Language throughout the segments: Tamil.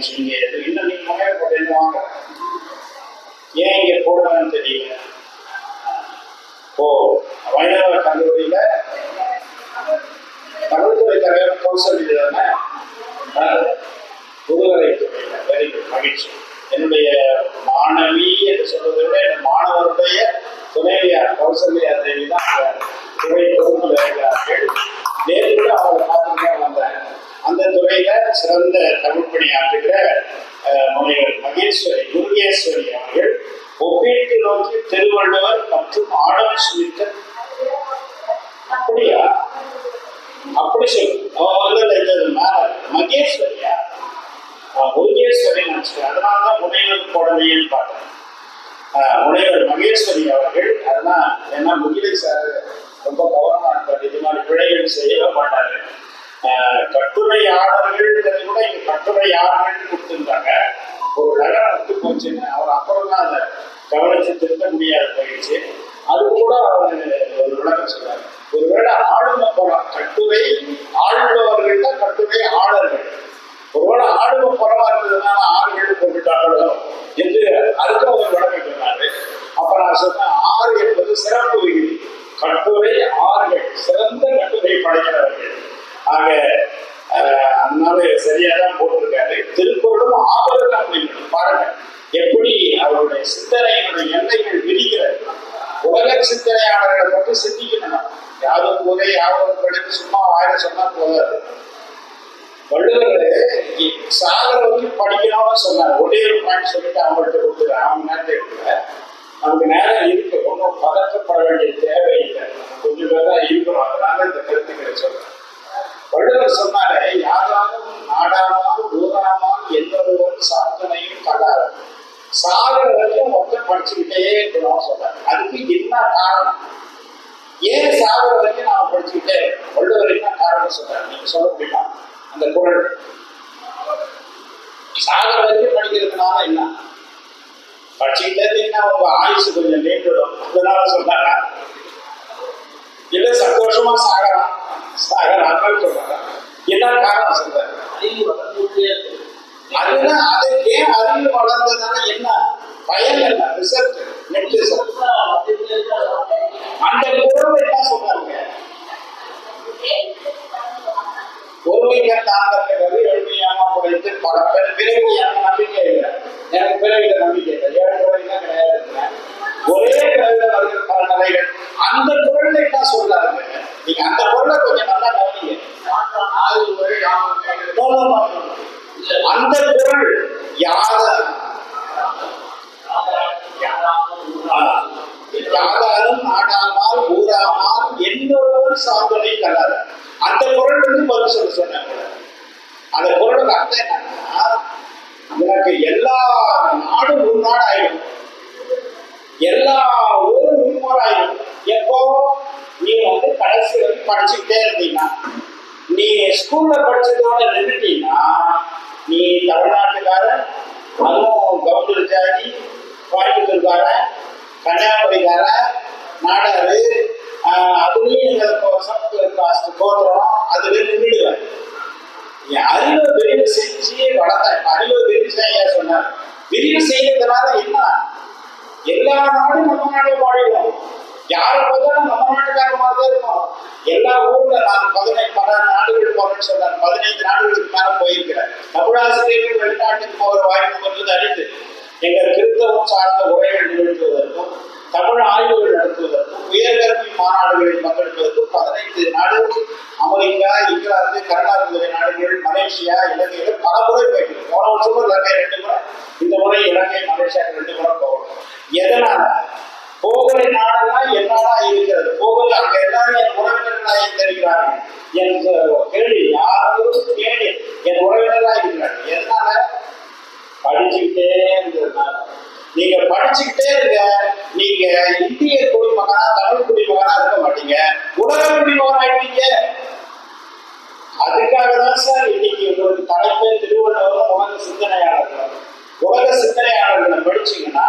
மகிழ்ச்சி இன்னும் நீங்க முறையா போட்டு வாங்க ஏன் இங்க போடணும்னு தெரியல. ஓ வைணவ கல்லூரியில தமிழ்துறை தலைவர் கௌசல் தானே முதுகலை துறையில. வெரி குட் மகிழ்ச்சி. என்னுடைய மாணவி என்று சொல்வதை விட என் மாணவருடைய துணைவியார் கௌசல்யா தேவி தான் அந்த துறை பொறுப்பில் இருக்கிறார்கள் நேற்று கூட அவங்க பார்த்துட்டே வந்தாங்க அந்த துறையில சிறந்த தமிழ் பணியாற்றுகிற முனைவர் மகேஸ்வரி முருகேஸ்வரி அவர்கள் ஒப்பீட்டு நோக்கி திருவள்ளுவர் மற்றும் ஆடம் ஸ்மித்தர் அப்படியா? அப்படி சொல்லு மகேஸ்வரியா? முருகேஸ்வரி நினைச்சேன் தான் முனைவர் குழந்தைன்னு பார்த்தேன் முனைவர் மகேஸ்வரி அவர்கள் அதெல்லாம் ஏன்னா முகிலை சார் ரொம்ப கவனமா இருப்பார். இது மாதிரி பிழைகள் செய்யவே மாட்டாரு கட்டுரையாளர்கள் கூட இங்க கட்டுரையாளர்கள் கொடுத்துருந்தாங்க. ஒரு நகரம் விட்டு போச்சுன்னு அவர் அப்புறம் தான் அதை கவனிச்சு திருத்த முடியாத போயிடுச்சு. அது கூட அவர் ஒரு விளக்கம் சொன்னார். ஒருவேளை ஆளுமை போலாம் கட்டுரை ஆளுபவர்கள் தான் கட்டுரை ஆளர்கள் ஒருவேளை ஆளுமை குறவா இருந்ததுனால ஆறுகள் போட்டுட்டாங்களோ என்று அதுக்கும் ஒரு விளக்கம் சொன்னாரு. அப்ப நான் சொன்னேன் ஆறு என்பது சிறப்பு விகிதி கட்டுரை ஆறுகள் சிறந்த கட்டுரை படைக்கிறவர்கள் ஆக அதனால சரியா தான் போட்டிருக்காரு. திருக்குறளும் ஆபரணம் அப்படின்னு பாருங்க எப்படி அவருடைய சிந்தனையினுடைய எண்ணெய்கள் விரிகிறது உலக சிந்தனையாளர்களை பற்றி சிந்திக்கணும். யாரும் போதே யாரும் படித்து சும்மா வாயில சொன்னா போதாது. வள்ளுவர் சாகர வந்து படிக்கணும்னு சொன்னார் ஒரே ஒரு பாயிண்ட் சொல்லிட்டு அவங்கள்ட்ட கொடுக்குறேன் அவங்க நேரத்தை எடுக்கல. நமக்கு நேரம் இருக்கு. ஒன்றும் பதற்றப்பட வேண்டிய தேவையில்லை. கொஞ்சம் பேர் தான் இருக்கிறோம். அதனால இந்த கருத்துக்களை சொல்றேன். வள்ளுவர் சொன்னாரே யாராலும் நாடாமல் எந்த எல்லொருவரும் சாதனையும் கலாறு சாகர வரைக்கும் மொத்தம் படிச்சுக்கிட்டே இருக்கணும் சொல்றாரு அதுக்கு என்ன காரணம்? ஏன் சாகர வரைக்கும் நாம படிச்சுக்கிட்டே வள்ளுவர் என்ன காரணம் சொல்றாரு நீங்க சொல்ல முடியுமா? அந்த குரல். சாகர வரைக்கும் படிக்கிறதுனால என்ன? படிச்சுக்கிட்டே இருந்தீங்கன்னா உங்க ஆயுசு கொஞ்சம் நீண்டுடும். அதனால சொல்றாங்க இல்ல சந்தோஷமா சாகலாம் சாகலாம் சொல்றாங்க என்ன காரணம் சொல்றாரு அதுதான் அது ஏன் அறிவு வளர்ந்ததுனால என்ன? பயன் என்ன? ரிசல்ட் நெட் ரிசல்ட் அந்த குரல் என்ன சொல்றாங்க பொறுமைக்கு தாங்கப்படுறது எளிமையான குறைத்து பல பேர் பிறகு எனக்கு நம்பிக்கை இல்லை. எனக்கு பிறகு நம்பிக்கை இல்லை. ஏழு பிறகு தான் கிடையாது. ஒரே பிறகு வருகிற பல நிலைகள் அந்த குரல் என்ன சொல்றாங்க நீங்க அந்த பொருளை கொஞ்சம் நல்லா கவனிங்க. அந்த பொருள் யாத யாதாரும் நாடாமால் ஊராமால் எந்தொருவர் சார்பனை அந்த குரல் வந்து பதில் சொல்ல சொன்னாங்க. அந்த குரலுக்கு அர்த்தம் என்னன்னா எனக்கு எல்லா நாடும் ஒரு நாடாயிடும் எல்லா ஊரும் உண்மராயிடும் எப்போ? நீ வந்து கடைசி வரைக்கும் படிச்சுக்கிட்டே இருந்தீங்கன்னா நீ ஸ்கூல்ல படிச்சதோட நின்றுட்டீங்கன்னா நீ தமிழ்நாட்டுக்காரன் அதுவும் கவுண்டர் ஜாதி கோயம்புத்தூர்காரன் கன்னியாகுமரிக்காரன் நாடாரு ஆஹ் அதுலயும் காஸ்ட் கோத்திரம் அதுல நின்றுடுவேன். நீ அறிவை விரிவு செஞ்சு வளர்த்தேன் அறிவு அறிவை விரிவு செய்ய சொன்னார் விரிவு செய்யறதுனால என்ன? எல்லா நாடும் நம்ம நாடும் வாழிடும் யாரை பார்த்தாலும் நம்ம நாட்டுக்கார மாதிரி தான் இருக்கும் எல்லா ஊர்ல நான் பதினைந்து பல நாடுகள் போறேன்னு சொன்னார் பதினைந்து நாடுகளுக்கு மேல போயிருக்கிறேன். தமிழாசிரியர்கள் வெளிநாட்டுக்கு போகிற வாய்ப்பு வந்தது அறிந்து எங்கள் கிறிஸ்தவம் சார்ந்த உரைகள் நிகழ்த்துவதற்கும் தமிழ் ஆய்வுகள் நடத்துவதற்கும் உயர்கல்வி மாநாடுகளில் பங்கெடுப்பதற்கும் பதினைந்து நாடுகள் அமெரிக்கா இங்கிலாந்து கனடா நாடுகள் மலேசியா இலங்கையில பல முறை போயிட்டு போன வருஷமும் இலங்கை ரெண்டு முறை இந்த முறை இலங்கை மலேசியா ரெண்டு முறை போகணும். எதனால? போகிற நாடெல்லாம் என்னடா இருக்கிறது? போகல அங்க எல்லாரும் என் உறவினர்களாக தெரிகிறார்கள் என் கேள்வி யாரும் கேள்வி என் உறவினர்களாக இருக்கிறார்கள் என்னால படிச்சுக்கிட்டே இருந்ததுனால நீங்க படிச்சுக்கிட்டே இருங்க. நீங்க இந்திய குடிமகனா தமிழ் குடிமகனா இருக்க மாட்டீங்க. உலக குடிமகன் ஆயிட்டீங்க அதுக்காக தான் சார் இன்னைக்கு உங்களுக்கு தலைப்பே திருவள்ளுவரும் உலக சிந்தனையாளர்கள். உலக சிந்தனையாளர்களை படிச்சீங்கன்னா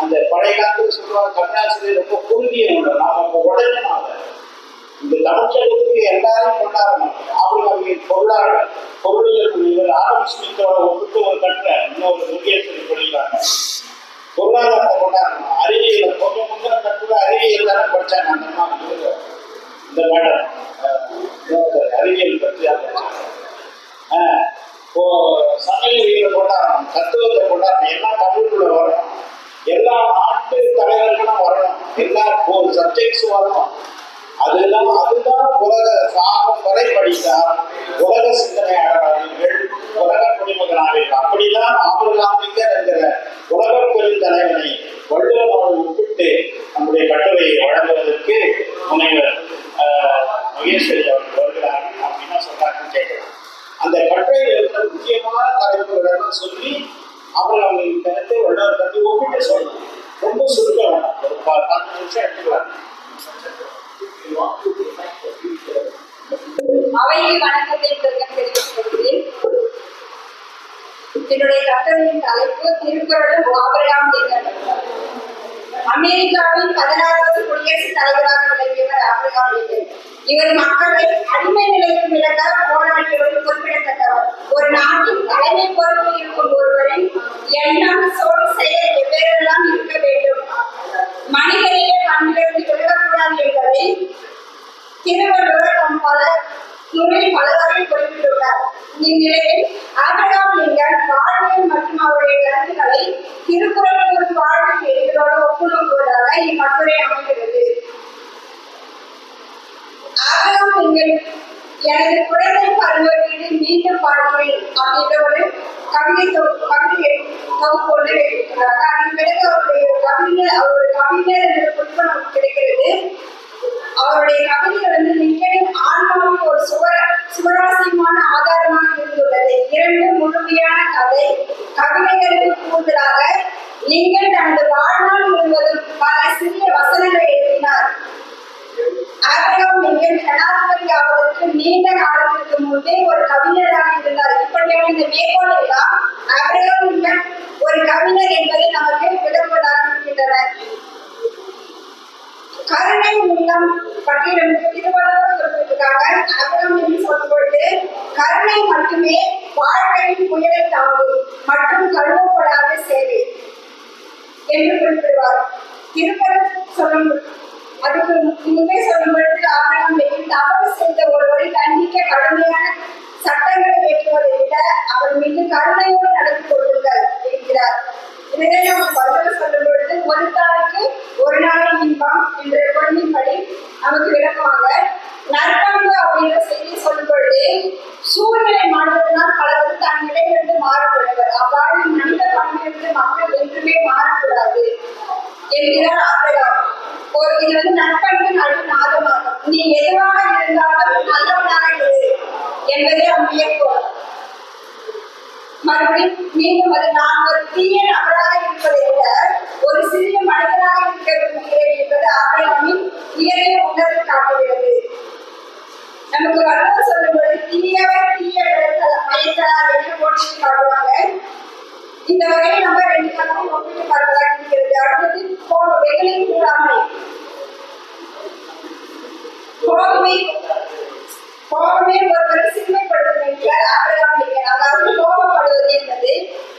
அந்த பழைய காலத்துல சொல்லுவாங்க கண்ணாசிரியர் ரொம்ப குறுகிய உள்ள நாம் இப்போ உடனே இந்த தமிழ்ச்சலுக்கு எல்லாரும் கொண்டாடணும். மாட்டோம் ஆப்பிரிக்காவின் பொருளாளர் பொருளியல் முனைவர் ஆடம் ஸ்மித்தோட ஒரு கட்டுரை இன்னொரு முக்கியத்துவம் சொல்லிடுறாங்க பொருளாதாரத்தை கொண்டாடணும். அறிவியல் கொஞ்சம் முந்தின கட்டுரை அறிவியல் தானே படித்தாங்க அந்த இந்த மேடம் அப்படின்னு சொல்றாங்கன்னு அந்த கட்டுரையில் இருக்கிற முக்கியமான தலைப்புகளெல்லாம் சொல்லி அவர் அவங்க கருத்தை வள்ளுவர் பற்றி ஒப்பிட்டு சொல்லணும் ரொம்ப சுருக்க வேண்டாம். ஒரு பத்து நிமிஷம் எடுத்துக்கலாம். அவைக்கு வணக்கத்தை தெரிவித்துக் கொள்கிறேன் என்னுடைய கட்டுரையின் தலைப்பு திருக்குறளும் ஆபரகாம் அமெரிக்காவின் பதினாறாவது குடியரசுத் தலைவராக விளங்கியவர் ஆபிரகாம் லிங்கன். இவர் மக்களை அடிமை நிலைக்கு விலக போராடியவர் குறிப்பிடத்தக்கவர் ஒரு நாட்டின் தலைமை பொறுப்பில் இருக்கும் ஒருவரின் எண்ணம் சொல் செயல் வெவ்வேறெல்லாம் இருக்க வேண்டும். மனிதனிலே பண்பிலிருந்து விலகக்கூடாது என்பதை திருவள்ளுவர் தம் பல நூலில் பலவரை குறிப்பிட்டுள்ளார். இந்நிலையில் ஆபிரகாம் லிங்கன் வாழ்வியல் மற்றும் அவருடைய கருத்துக்களை திருக்குறள் ஒரு வாழ்வு எதிரோடு ஒப்புணர்வதாக இம்மட்டுரை அமைகிறது. ஆகலாம் நீங்கள். எனது குழந்தை பருவ வீடு மீண்டும் பார்க்கிறேன் அப்படின்ற ஒரு கவிதை தொகு- கவிதை தொகுப்பு ஒன்று வெளியிட்டிருக்கிறாங்க அதன் பிறகு அவருடைய கவிஞர் அவருடைய கவிஞர் என்ற குறிப்பு நமக்கு கிடைக்கிறது. அவருடைய கவிதை வந்து மிகவும் ஆன்மாவுக்கு ஒரு சுவர சுவராசியமான ஆதாரமாக இருந்துள்ளது. இரண்டு முழுமையான கதை. கவிதைகளுக்கு கூடுதலாக நீங்கள் தனது வாழ்நாள் முழுவதும் பல சிறிய வசனங்களை எழுதினார். ஆபிரகாம் லிங்கன் ஜனாதிபதி ஆவதற்கு நீண்ட காலத்திற்கு முன்பே ஒரு கவிஞராக இருந்தார். இப்படி இந்த மேற்கோள் எல்லாம் ஆபிரகாம் லிங்கன் ஒரு கவிஞர் என்பதை நமக்கு விளக்குவதாக இருக்கின்றன கருணை உள்ளம் பட்டியலும் திருவள்ளுவர் குறிப்பிட்டிருக்காங்க அகலம் என்று சொல்லும் பொழுது கருணை மட்டுமே வாழ்க்கையின் புயலை தாங்கும் மற்றும் கழுவப்படாத சேவை என்று குறிப்பிடுவார். திருப்பரம் சொல்லும் அதுக்கு இனிமே சொல்லும்பொழுது ஆவணம் ஆபிரகாம் தவறு செய்த ஒருவரை தண்டிக்க கடுமையான சட்டங்களை இயற்றுவதை விட அவர் மீது கருணையோடு நடந்து கொள்ளுங்கள் என்கிறார். இதனை நம்ம பதில் சொல்லும் பொழுது ஒரு தாய்க்கு ஒரு நாளின் இன்பம் என்ற குழந்தைப்படி நமக்கு விளக்குவாங்க நற்பண்பு அப்படின்ற செய்தி சொல்லும் பொழுது சூழ்நிலை மாற்றத்தினால் பலரும் தன் நிலையிலிருந்து மாறுபடுவர் அவ்வாறு மனித பண்பிலிருந்து மக்கள் என்றுமே மாறக்கூடாது என்கிறார் ஆபிரகாம் ஒரு இது வந்து நற்பண்பின் அடிநாதமாகும் நீ எதுவாக இருந்தாலும் நல்லவனாக இரு என்பதே அவ்வியக்கோள் மறுபடியும் மீண்டும் அது நான் ஒரு தீய நபராக இருப்பதை விட ஒரு சிறிய மனிதனாக இருக்க விரும்புகிறேன் என்பது ஆபிரகாமின் இயற்கை உணர்வு காட்டுகிறது. நமக்கு வள்ளுவர் சொல்லும்போது தீயவர் தீய விளக்கல மயக்கலார் என்று போட்டு காட்டுவாங்க இந்த வகையில் நம்ம ரெண்டு கருத்தும் ஒப்பிட்டு பார்க்கலாம். இருக்கிறது அடுத்தது கோப கூடாமை கோபமே கோபமே ஒருவரை சிறுமைப்படுத்தும் என்றால் ஆபிரகாம் லிங்கன் அதாவது கோபப்படுவது என்பது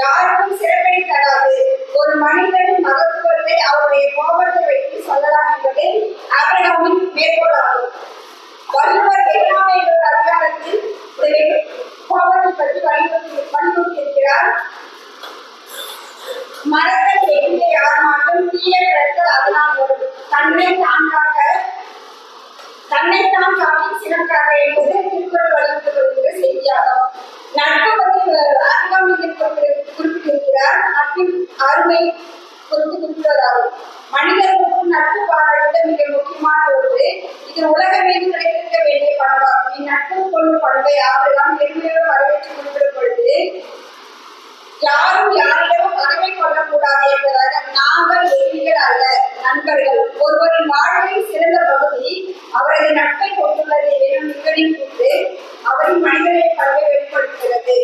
யாருக்கும் சிறப்பை தராது. ஒரு மனிதனின் மகத்துவத்தை அவருடைய கோபத்தை வைத்து சொல்லலாம் என்பது ஆபிரகாமின் மேற்கோளாகும். வள்ளுவர் வேளாண்மை என்ற அதிகாரத்தில் ஒரு கோபத்தை பற்றி வலியுறுத்தி வலியுறுத்தியிருக்கிறார். மரத்தை வெட்டிய யார் தீய கிடத்தல் அதனால் வரும் தன்னை தாங்காக தன்னைத்தான் காட்டி சிறக்காக என்பது திருக்குறள் வலியுறுத்தி வருகிற செய்தியாகும். நட்பு பற்றி ஆங்காமிகள் குறிப்பிட்டிருக்கிறார். நட்பின் அருமை குறித்து குறிப்பிடுவதாகும் மனிதர்களுக்கும் நட்பு பாராட்டுவது மிக முக்கியமான ஒன்று. இது உலக மீது கிடைத்திருக்க வேண்டிய பண்பாகும் இந்நட்பு கொள்ளும் பண்பை ஆபிரகாம் பெருமையோடு வரவேற்று குறிப்பிடும் பொழுது யாரும் யாரிடமும் பகைமை கொள்ளக்கூடாது என்பதாக நாங்கள் எதிரிகள் அல்ல நண்பர்கள். ஒருவரின் வாழ்வின் சிறந்த பகுதி அவரது நட்பை கொண்டுள்ளது எனும் நிகழின் கூட்டு அவரின் மனிதனை பண்பை வெளிப்படுத்துகிறது.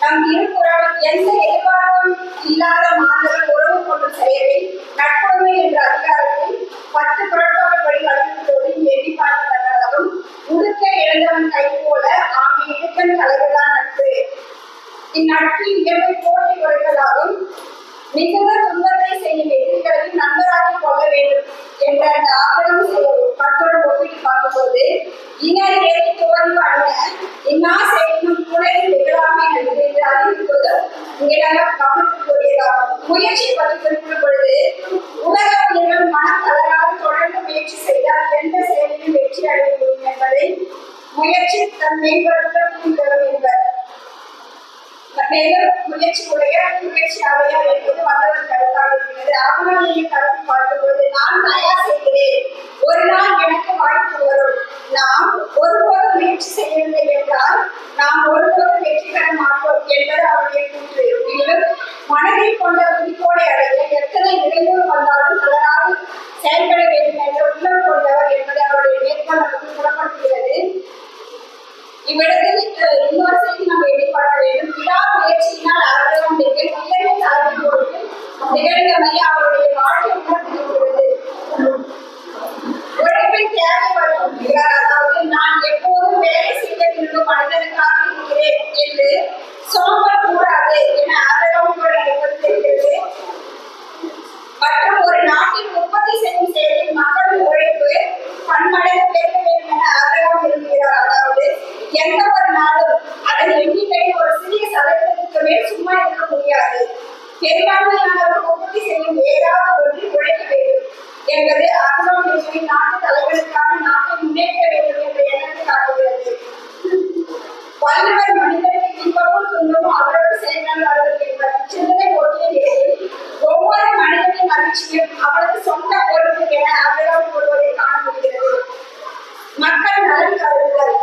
நம் திருக்குறள் எந்த எதிர்பார்ப்பும் இல்லாத மாணவர் உறவு கொண்ட செயலில் நட்புமை என்ற அதிகாரத்தில் இந்நட்பின் இயல்பை போட்டி வருவதாலும் மிகுந்த துன்பத்தை செய்யும் எதிரிகளையும் நண்பராக்கிக் கொள்ள வேண்டும் என்ற அந்த ஆக்கிரகம் செயல் மற்றொரு ஒப்பிட்டு பார்க்கும்போது இனர் ஏறி துவர்ந்து அண்ண இன்னா செய்யும் துணை எதிராமை என்று அறிவிப்பது இங்கே நாங்கள் கவனத்துக்குரியதாகும் முயற்சி பற்றி குறிப்பிடும் பொழுது உலக உயிர்கள் மனம் தளராது தொடர்ந்து முயற்சி செய்தால் எந்த செயலிலும் வெற்றி அடைய முடியும் என்பதை முயற்சி தன் மேம்படுத்த என்பர். மேலும் முயற்சி உடைய என்பது மற்றவர் கருத்தாக இருக்கிறது. அவனுடைய கருத்து பார்க்கும்போது நான் தயார் செய்கிறேன். ஒரு நாள் எனக்கு வாய்ப்பு வரும். நாம் ஒருபோதும் முயற்சி செய்யவில்லை என்றால் நாம் ஒருபோதும் வெற்றி பெற மாட்டோம் என்பது அவருடைய கூற்று. மேலும் மனதில் கொண்ட குறிக்கோளை அடைய எத்தனை இடையூறு வந்தாலும் தளராது செயல்பட வேண்டும் என்ற உள்ளம் கொண்டவர் என்பது அவருடைய மேற்கோள் நமக்கு புலப்படுத்துகிறது இவ்விடத்தில் இன்னொரு செய்தி நம்ம எதிர்பார்க்க வேண்டும். விடா முயற்சியினால் ஆரோக்கியம் நிகழ்வு தலைமை பொழுது நிகழ்ந்தமை அவருடைய வாழ்க்கை உணர்த்துகிறது உழைப்பின் தேவை வரும் அதாவது நான் எப்போதும் வேலை செய்ய விரும்பும் மனிதனுக்காக இருக்கிறேன் என்று சோம்பல் கூடாது என ஆரோக்கியம் நடப்பது தெரிகிறது. மற்றும் ஒரு நாட்டில் உற்பத்தி செய்யும் செயலில் மக்களின் உழைப்பு பன்மடங்கு பெருக வேண்டும் என ஆதரவு எந்த ஒரு நாளும் அதன் எண்ணிக்கையில் ஒரு சிறிய சதவீதத்துக்கு மேல் சும்மா இருக்க முடியாது. பெரும்பான்மையானவர்கள் உற்பத்தி செய்யும் ஏதாவது ஒன்றில் உழைக்க வேண்டும் என்பது ஆதரவு நாட்டு தலைவருக்கான நாட்டை முன்னேற்ற வேண்டும் என்ற எண்ணத்தை காட்டுகிறது. வள்ளுவர் மனிதனுக்கு இன்பமும் துன்பமும் அவரோடு செயல்கள் அவர்கள் என்பது சிந்தனை ஒட்டிய நிலையில் ஒவ்வொரு மனிதனின் மகிழ்ச்சியும் அவரது சொந்த பொறுப்பு என அவர்கள் கூடுவதை காண முடிகிறது. மக்கள் நலன் கருதுதல்.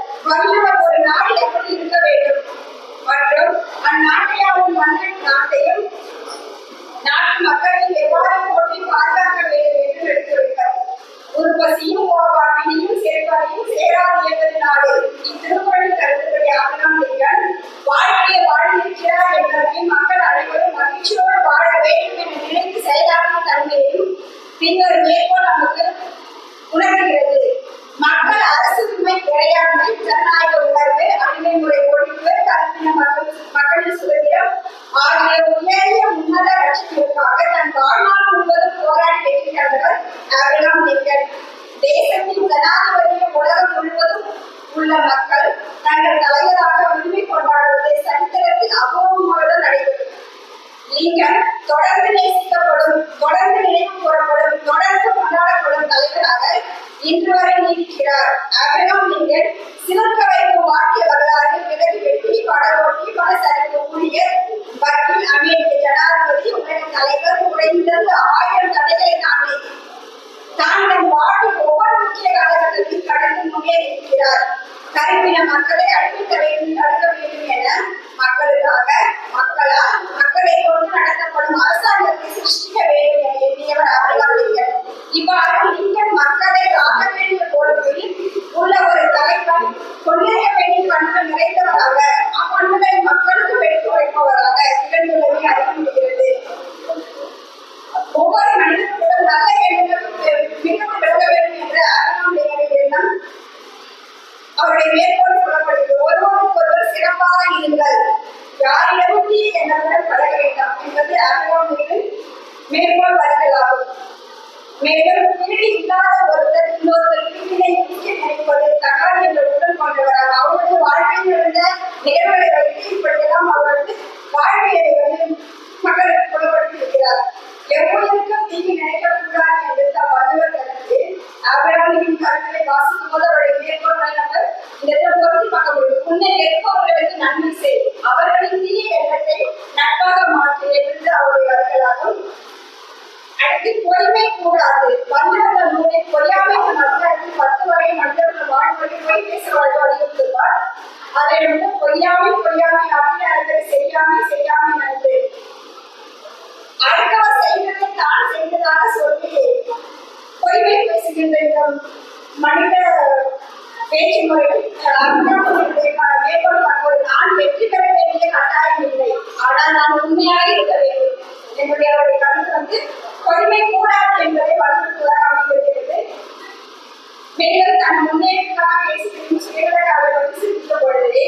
கருப்பின மக்களை அழிக்க தீங்கு நினைக்கக்கூடாது கருத்தை. வாசிக்கும் போது அவருடைய மேற்கோள்களை நம்ம இந்த இடத்துல பொருத்தி பார்க்க முடியும். உன்னை நன்மை செய். அவர்களின் தீய எண்ணத்தை நட்பாக மாற்று என்று அவருடைய வரிகளாகும் அடுத்து பொய்மை கூடாது. வல்லவர்கள் நூலை பொய்யாமை பத்து வரை மனிதர்கள் வாழ்வதை பொய் பேச வலியுறுத்துவார் அதை வந்து பொய்யாமை பொய்யாமை அப்படின்னு அதை செய்யாமை செய்யாமல் நன்று. என்பதான சொல்லியே பொய்மை பேசுகின்றும் மனித பேச்சு முறையில் மேற்கொள் பார்ப்போம் நான் வெற்றி பெற வேண்டிய கட்டாயம் இல்லை. ஆனால் நான் உண்மையாக இருக்க வேண்டும். என்னுடைய அவருடைய கருத்து வந்து பொய்மை கூடாது என்பதை வலியுறுத்துவதாக அமைந்திருக்கிறது. மேலும் தன் முன்னேற்றமாக பேசுகின்ற சுயநல அவர்கள் சிந்தித்த பொழுது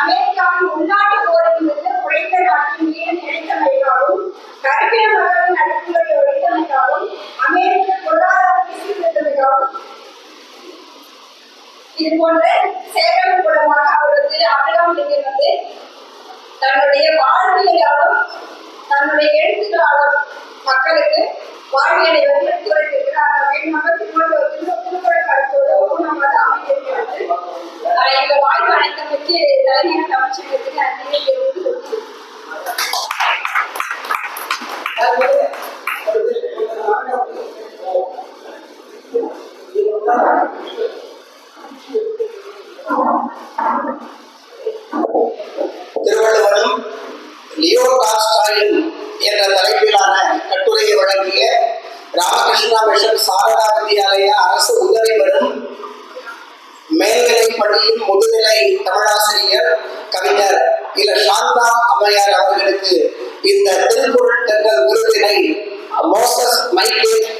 அமெரிக்காவின் உள்நாட்டு போரிலிருந்து குறைந்த நாட்டின் மீது நினைத்தமையாகவும் கருப்பின நாட்டினுடைய வெள்ளமிட்டாலும் தன்னுடைய வாழ்வியலாலும் தன்னுடைய எழுத்துக்களாலும் மக்களுக்கு வாழ்வியலை வந்து எடுத்துரைத்திருக்கிறார் அந்த வேணுமாக திருமணத்தில் திருக்குறள் கருத்தோடு ஒப்புணமாக அமைந்திருக்கிறது. இந்த வாய்ப்பு அனைத்தமைக்கு நிறைய தமிழ்ச்சங்கத்துக்கு நன்றி திருவள்ளுவரும் லியோ டால்ஸ்டாயின் என்ற தலைப்பிலான கட்டுரையை வழங்கிய ராமகிருஷ்ணா மிஷன் சாரதா வித்யாலய அரசு உதவி பெறும் மேல்நிலைப் பள்ளியின் முதுநிலை தமிழாசிரியர் கவிஞர் இல சாந்தா அம்மையார் அவர்களுக்கு இந்த திருக்குறள் என்ற விருதினை a nossa vai ter